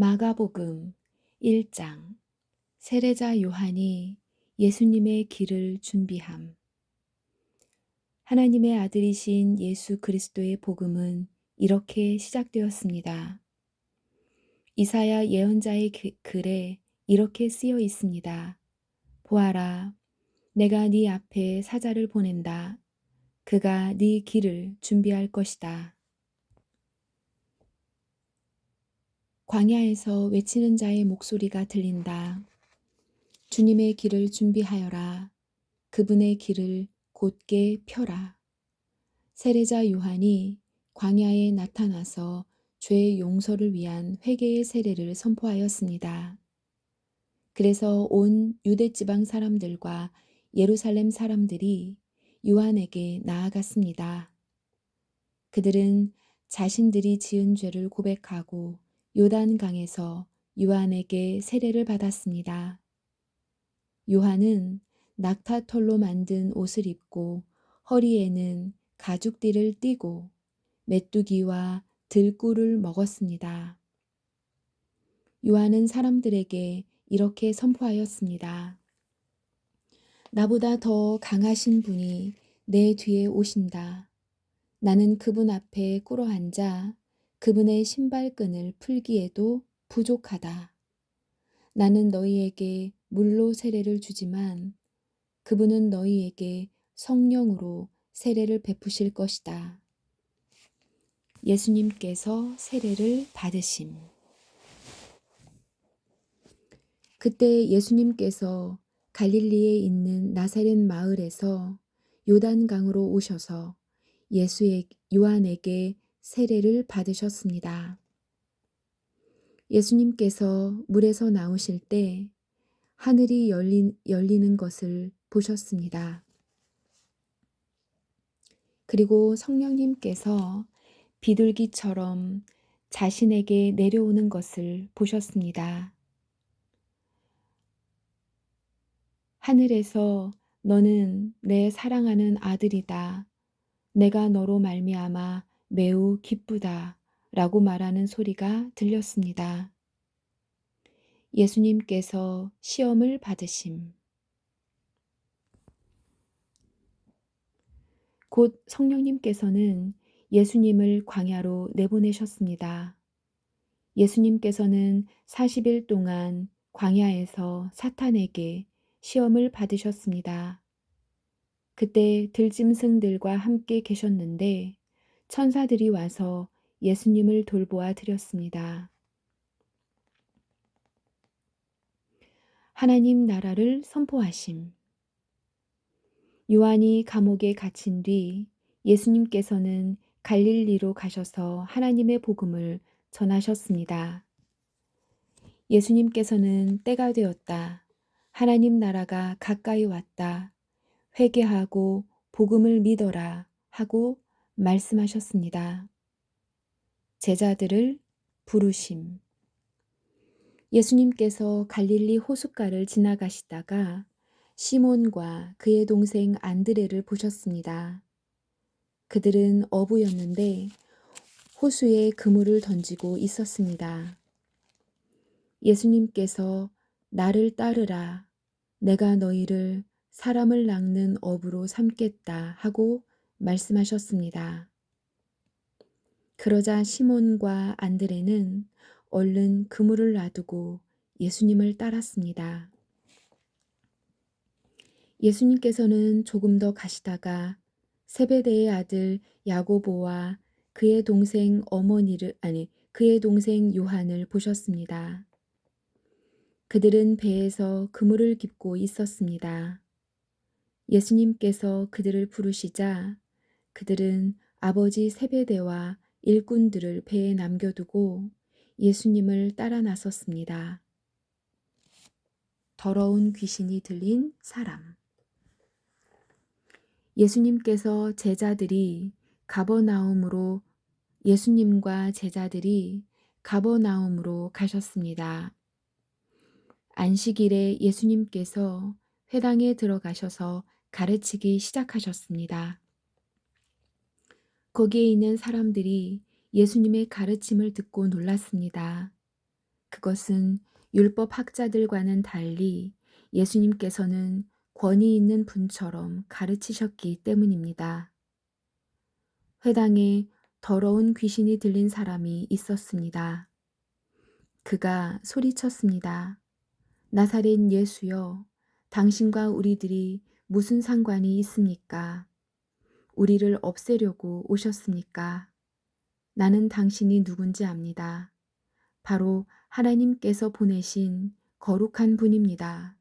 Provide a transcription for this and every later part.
마가복음 1장 세례자 요한이 예수님의 길을 준비함. 하나님의 아들이신 예수 그리스도의 복음은 이렇게 시작되었습니다. 이사야 예언자의 글에 이렇게 쓰여 있습니다. 보아라, 내가 네 앞에 사자를 보낸다. 그가 네 길을 준비할 것이다. 광야에서 외치는 자의 목소리가 들린다. 주님의 길을 준비하여라. 그분의 길을 곧게 펴라. 세례자 요한이 광야에 나타나서 죄의 용서를 위한 회개의 세례를 선포하였습니다. 그래서 온 유대 지방 사람들과 예루살렘 사람들이 요한에게 나아갔습니다. 그들은 자신들이 지은 죄를 고백하고 요단강에서 요한에게 세례를 받았습니다. 요한은 낙타털로 만든 옷을 입고 허리에는 가죽띠를 띠고 메뚜기와 들꿀을 먹었습니다. 요한은 사람들에게 이렇게 선포하였습니다. 나보다 더 강하신 분이 내 뒤에 오신다. 나는 그분 앞에 꿇어 앉아 그분의 신발끈을 풀기에도 부족하다. 나는 너희에게 물로 세례를 주지만 그분은 너희에게 성령으로 세례를 베푸실 것이다. 예수님께서 세례를 받으심. 그때 예수님께서 갈릴리에 있는 나사렛 마을에서 요단강으로 오셔서 예수의 요한에게 세례를 받으셨습니다. 예수님께서 물에서 나오실 때 하늘이 열리, 열리는 것을 보셨습니다. 그리고 성령님께서 비둘기처럼 자신에게 내려오는 것을 보셨습니다. 하늘에서 너는 내 사랑하는 아들이다. 내가 너로 말미암아 매우 기쁘다 라고 말하는 소리가 들렸습니다. 예수님께서 시험을 받으심. 곧 성령님께서는 예수님을 광야로 내보내셨습니다. 예수님께서는 40일 동안 광야에서 사탄에게 시험을 받으셨습니다. 그때 들짐승들과 함께 계셨는데 천사들이 와서 예수님을 돌보아 드렸습니다. 하나님 나라를 선포하심. 요한이 감옥에 갇힌 뒤 예수님께서는 갈릴리로 가셔서 하나님의 복음을 전하셨습니다. 예수님께서는 때가 되었다. 하나님 나라가 가까이 왔다. 회개하고 복음을 믿어라 하고 말씀하셨습니다. 제자들을 부르심. 예수님께서 갈릴리 호숫가를 지나가시다가 시몬과 그의 동생 안드레를 보셨습니다. 그들은 어부였는데 호수에 그물을 던지고 있었습니다. 예수님께서 나를 따르라. 내가 너희를 사람을 낚는 어부로 삼겠다 하고 말씀하셨습니다. 그러자 시몬과 안드레는 얼른 그물을 놔두고 예수님을 따랐습니다. 예수님께서는 조금 더 가시다가 세베대의 아들 야고보와 그의 동생 어머니를 아니 그의 동생 요한을 보셨습니다. 그들은 배에서 그물을 깁고 있었습니다. 예수님께서 그들을 부르시자 그들은 아버지 세베대와 일꾼들을 배에 남겨두고 예수님을 따라 나섰습니다. 더러운 귀신이 들린 사람. 예수님께서 제자들이 가버나움으로 예수님과 제자들이 가버나움으로 가셨습니다. 안식일에 예수님께서 회당에 들어가셔서 가르치기 시작하셨습니다. 거기에 있는 사람들이 예수님의 가르침을 듣고 놀랐습니다. 그것은 율법 학자들과는 달리 예수님께서는 권위 있는 분처럼 가르치셨기 때문입니다. 회당에 더러운 귀신이 들린 사람이 있었습니다. 그가 소리쳤습니다. 나사렛 예수여, 당신과 우리들이 무슨 상관이 있습니까? 우리를 없애려고 오셨습니까? 나는 당신이 누군지 압니다. 바로 하나님께서 보내신 거룩한 분입니다.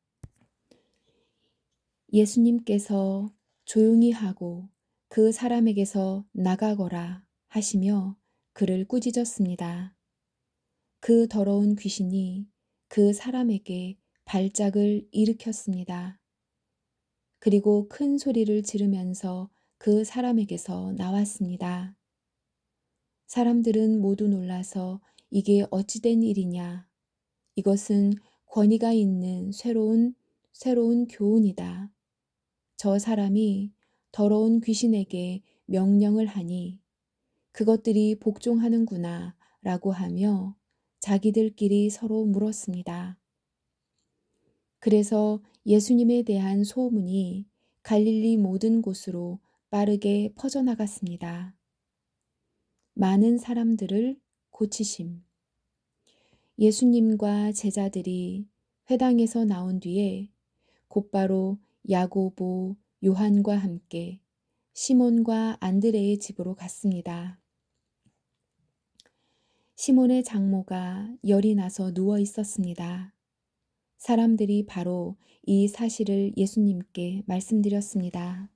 예수님께서 조용히 하고 그 사람에게서 나가거라 하시며 그를 꾸짖었습니다. 그 더러운 귀신이 그 사람에게 발작을 일으켰습니다. 그리고 큰 소리를 지르면서 그 사람에게서 나왔습니다. 사람들은 모두 놀라서 이게 어찌된 일이냐. 이것은 권위가 있는 새로운, 새로운 교훈이다. 저 사람이 더러운 귀신에게 명령을 하니 그것들이 복종하는구나 라고 하며 자기들끼리 서로 물었습니다. 그래서 예수님에 대한 소문이 갈릴리 모든 곳으로 빠르게 퍼져나갔습니다. 많은 사람들을 고치심. 예수님과 제자들이 회당에서 나온 뒤에 곧바로 야고보, 요한과 함께 시몬과 안드레의 집으로 갔습니다. 시몬의 장모가 열이 나서 누워 있었습니다. 사람들이 바로 이 사실을 예수님께 말씀드렸습니다.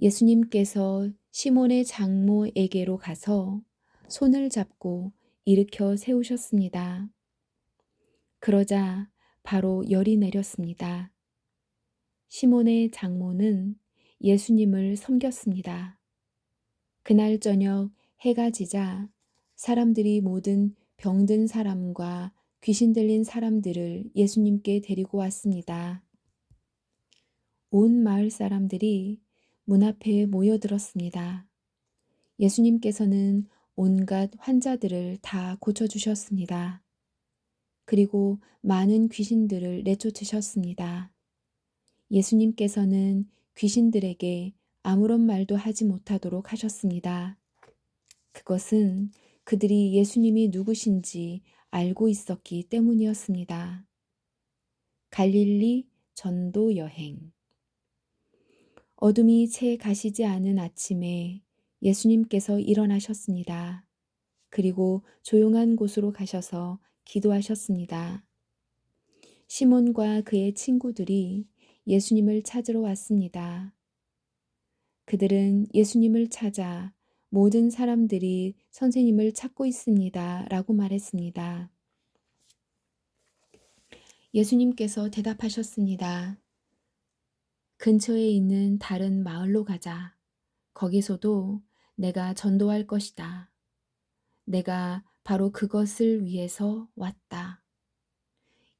예수님께서 시몬의 장모에게로 가서 손을 잡고 일으켜 세우셨습니다. 그러자 바로 열이 내렸습니다. 시몬의 장모는 예수님을 섬겼습니다. 그날 저녁 해가 지자 사람들이 모든 병든 사람과 귀신 들린 사람들을 예수님께 데리고 왔습니다. 온 마을 사람들이 문 앞에 모여들었습니다. 예수님께서는 온갖 환자들을 다 고쳐주셨습니다. 그리고 많은 귀신들을 내쫓으셨습니다. 예수님께서는 귀신들에게 아무런 말도 하지 못하도록 하셨습니다. 그것은 그들이 예수님이 누구신지 알고 있었기 때문이었습니다. 갈릴리 전도 여행 어둠이 채 가시지 않은 아침에 예수님께서 일어나셨습니다. 그리고 조용한 곳으로 가셔서 기도하셨습니다. 시몬과 그의 친구들이 예수님을 찾으러 왔습니다. 그들은 예수님을 찾아 모든 사람들이 선생님을 찾고 있습니다. 라고 말했습니다. 예수님께서 대답하셨습니다. 근처에 있는 다른 마을로 가자. 거기서도 내가 전도할 것이다. 내가 바로 그것을 위해서 왔다.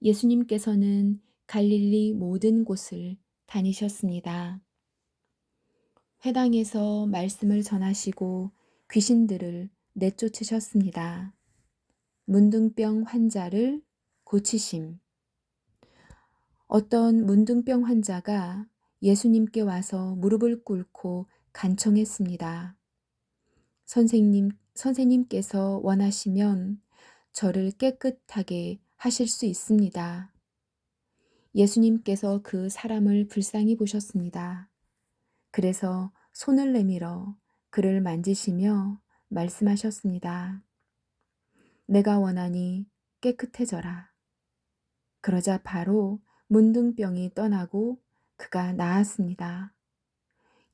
예수님께서는 갈릴리 모든 곳을 다니셨습니다. 회당에서 말씀을 전하시고 귀신들을 내쫓으셨습니다. 문둥병 환자를 고치심. 어떤 문둥병 환자가 예수님께 와서 무릎을 꿇고 간청했습니다. 선생님, 선생님께서 원하시면 저를 깨끗하게 하실 수 있습니다. 예수님께서 그 사람을 불쌍히 보셨습니다. 그래서 손을 내밀어 그를 만지시며 말씀하셨습니다. 내가 원하니 깨끗해져라. 그러자 바로 문둥병이 떠나고 그가 나았습니다.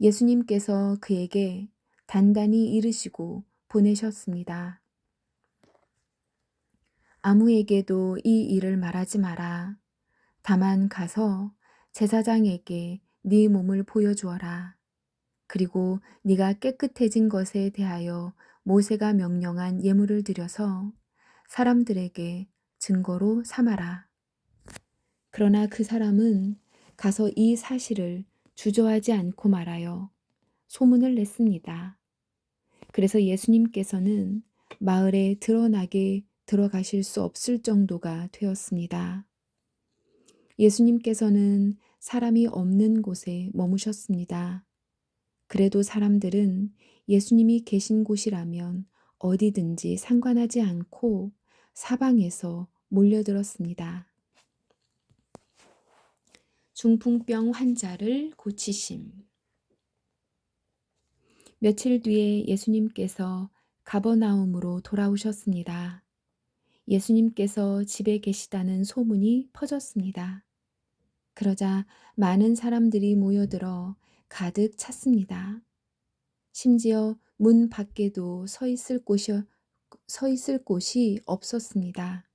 예수님께서 그에게 단단히 이르시고 보내셨습니다. 아무에게도 이 일을 말하지 마라. 다만 가서 제사장에게 네 몸을 보여주어라. 그리고 네가 깨끗해진 것에 대하여 모세가 명령한 예물을 드려서 사람들에게 증거로 삼아라. 그러나 그 사람은 가서 이 사실을 주저하지 않고 말하여 소문을 냈습니다. 그래서 예수님께서는 마을에 드러나게 들어가실 수 없을 정도가 되었습니다. 예수님께서는 사람이 없는 곳에 머무셨습니다. 그래도 사람들은 예수님이 계신 곳이라면 어디든지 상관하지 않고 사방에서 몰려들었습니다. 중풍병 환자를 고치심. 며칠 뒤에 예수님께서 가버나움으로 돌아오셨습니다. 예수님께서 집에 계시다는 소문이 퍼졌습니다. 그러자 많은 사람들이 모여들어 가득 찼습니다. 심지어 문 밖에도 서 있을 곳이, 서 있을 곳이 없었습니다.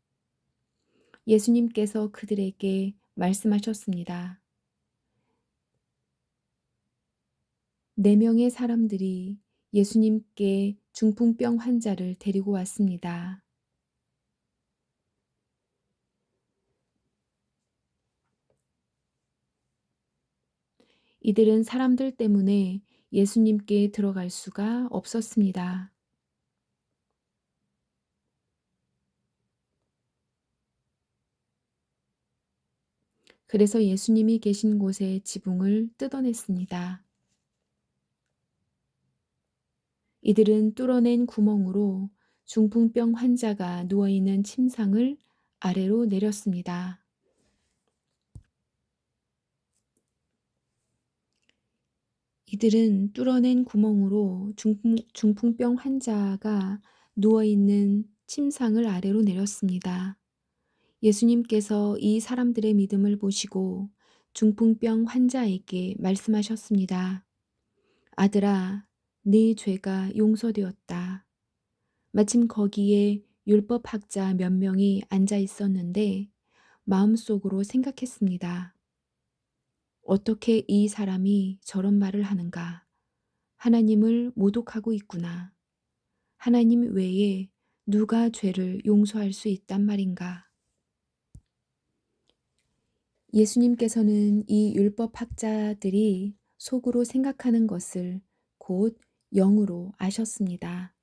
예수님께서 그들에게 말씀하셨습니다. 네 명의 사람들이 예수님께 중풍병 환자를 데리고 왔습니다. 이들은 사람들 때문에 예수님께 들어갈 수가 없었습니다. 그래서 예수님이 계신 곳에 지붕을 뜯어냈습니다. 이들은 뚫어낸 구멍으로 중풍병 환자가 누워있는 침상을 아래로 내렸습니다. 이들은 뚫어낸 구멍으로 중풍, 중풍병 환자가 누워있는 침상을 아래로 내렸습니다. 예수님께서 이 사람들의 믿음을 보시고 중풍병 환자에게 말씀하셨습니다. 아들아, 네 죄가 용서되었다. 마침 거기에 율법학자 몇 명이 앉아 있었는데 마음속으로 생각했습니다. 어떻게 이 사람이 저런 말을 하는가? 하나님을 모독하고 있구나. 하나님 외에 누가 죄를 용서할 수 있단 말인가? 예수님께서는 이 율법학자들이 속으로 생각하는 것을 곧 영으로 아셨습니다.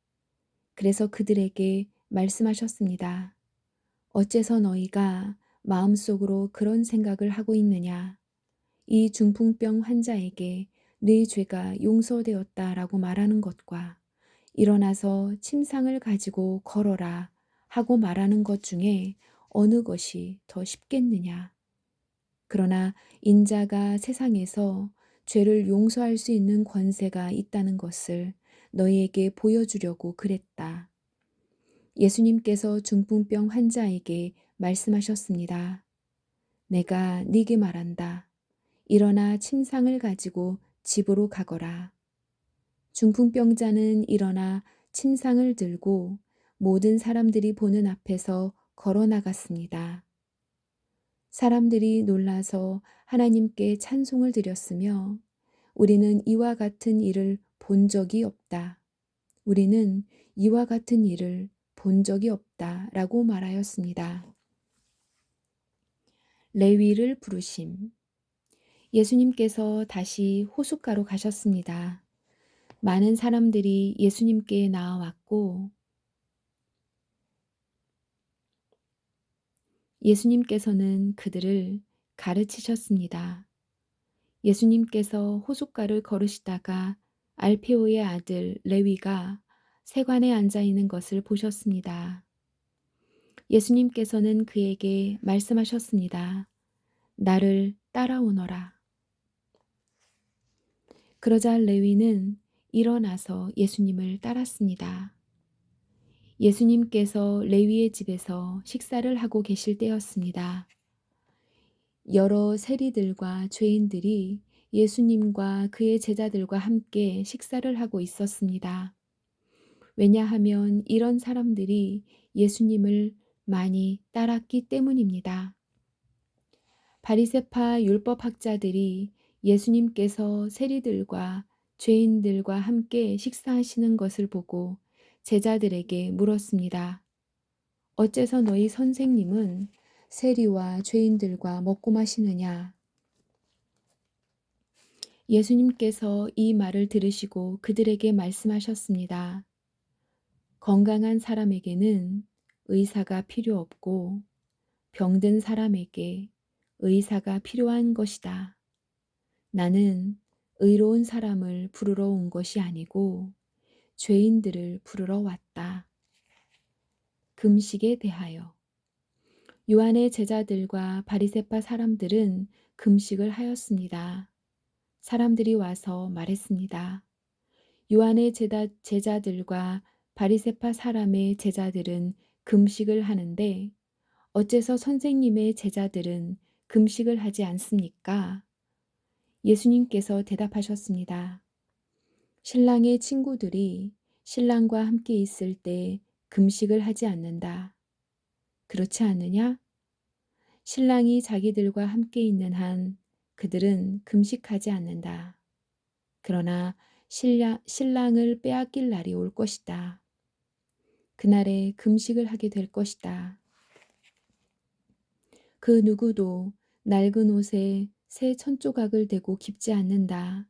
그래서 그들에게 말씀하셨습니다. 어째서 너희가 마음속으로 그런 생각을 하고 있느냐? 이 중풍병 환자에게 네 죄가 용서되었다 라고 말하는 것과 일어나서 침상을 가지고 걸어라 하고 말하는 것 중에 어느 것이 더 쉽겠느냐? 그러나 인자가 세상에서 죄를 용서할 수 있는 권세가 있다는 것을 너희에게 보여주려고 그랬다. 예수님께서 중풍병 환자에게 말씀하셨습니다. 내가 네게 말한다. 일어나 침상을 가지고 집으로 가거라. 중풍병자는 일어나 침상을 들고 모든 사람들이 보는 앞에서 걸어 나갔습니다. 사람들이 놀라서 하나님께 찬송을 드렸으며 우리는 이와 같은 일을 본 적이 없다. 우리는 이와 같은 일을 본 적이 없다. 라고 말하였습니다. 레위를 부르심. 예수님께서 다시 호숫가로 가셨습니다. 많은 사람들이 예수님께 나와왔고 예수님께서는 그들을 가르치셨습니다. 예수님께서 호숫가를 걸으시다가 알페오의 아들 레위가 세관에 앉아 있는 것을 보셨습니다. 예수님께서는 그에게 말씀하셨습니다. 나를 따라오너라. 그러자 레위는 일어나서 예수님을 따랐습니다. 예수님께서 레위의 집에서 식사를 하고 계실 때였습니다. 여러 세리들과 죄인들이 예수님과 그의 제자들과 함께 식사를 하고 있었습니다. 왜냐하면 이런 사람들이 예수님을 많이 따랐기 때문입니다. 바리세파 율법학자들이 예수님께서 세리들과 죄인들과 함께 식사하시는 것을 보고 제자들에게 물었습니다. 어째서 너희 선생님은 세리와 죄인들과 먹고 마시느냐? 예수님께서 이 말을 들으시고 그들에게 말씀하셨습니다. 건강한 사람에게는 의사가 필요 없고 병든 사람에게 의사가 필요한 것이다. 나는 의로운 사람을 부르러 온 것이 아니고 죄인들을 부르러 왔다. 금식에 대하여 요한의 제자들과 바리새파 사람들은 금식을 하였습니다. 사람들이 와서 말했습니다. 요한의 제자, 제자들과 바리새파 사람의 제자들은 금식을 하는데 어째서 선생님의 제자들은 금식을 하지 않습니까? 예수님께서 대답하셨습니다. 신랑의 친구들이 신랑과 함께 있을 때 금식을 하지 않는다. 그렇지 않느냐? 신랑이 자기들과 함께 있는 한 그들은 금식하지 않는다. 그러나 신랑, 신랑을 빼앗길 날이 올 것이다. 그날에 금식을 하게 될 것이다. 그 누구도 낡은 옷에 새 천조각을 대고 깁지 않는다.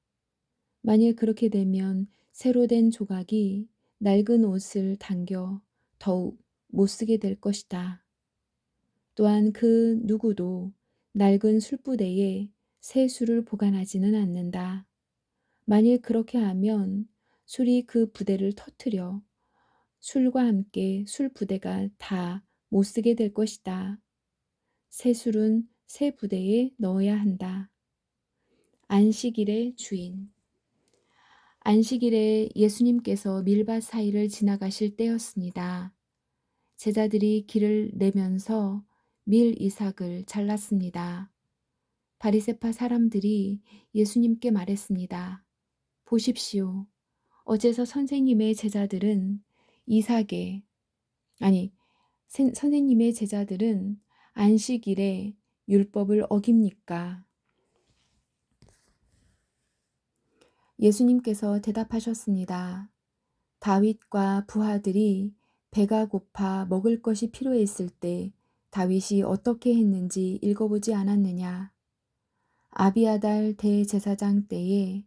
만일 그렇게 되면 새로 된 조각이 낡은 옷을 당겨 더욱 못 쓰게 될 것이다. 또한 그 누구도 낡은 술부대에 새 술을 보관하지는 않는다. 만일 그렇게 하면 술이 그 부대를 터트려 술과 함께 술 부대가 다 못 쓰게 될 것이다. 새 술은 새 부대에 넣어야 한다. 안식일의 주인 안식일에 예수님께서 밀밭 사이를 지나가실 때였습니다. 제자들이 길을 내면서 밀 이삭을 잘랐습니다. 바리세파 사람들이 예수님께 말했습니다. 보십시오. 어째서 선생님의 제자들은 이삭에 아니 선생님의 제자들은 안식일에 율법을 어깁니까? 예수님께서 대답하셨습니다. 다윗과 부하들이 배가 고파 먹을 것이 필요했을 때 다윗이 어떻게 했는지 읽어보지 않았느냐? 아비아달 대제사장 때에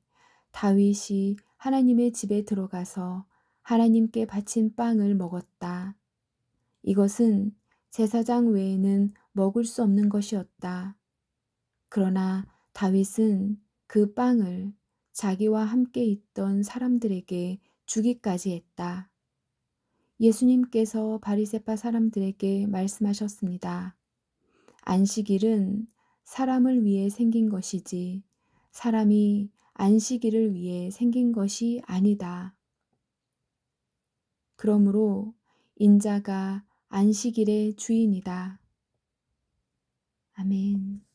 다윗이 하나님의 집에 들어가서 하나님께 바친 빵을 먹었다. 이것은 제사장 외에는 먹을 수 없는 것이었다. 그러나 다윗은 그 빵을 자기와 함께 있던 사람들에게 주기까지 했다. 예수님께서 바리세파 사람들에게 말씀하셨습니다. 안식일은 사람을 위해 생긴 것이지 사람이 안식일을 위해 생긴 것이 아니다. 그러므로 인자가 안식일의 주인이다. 아멘.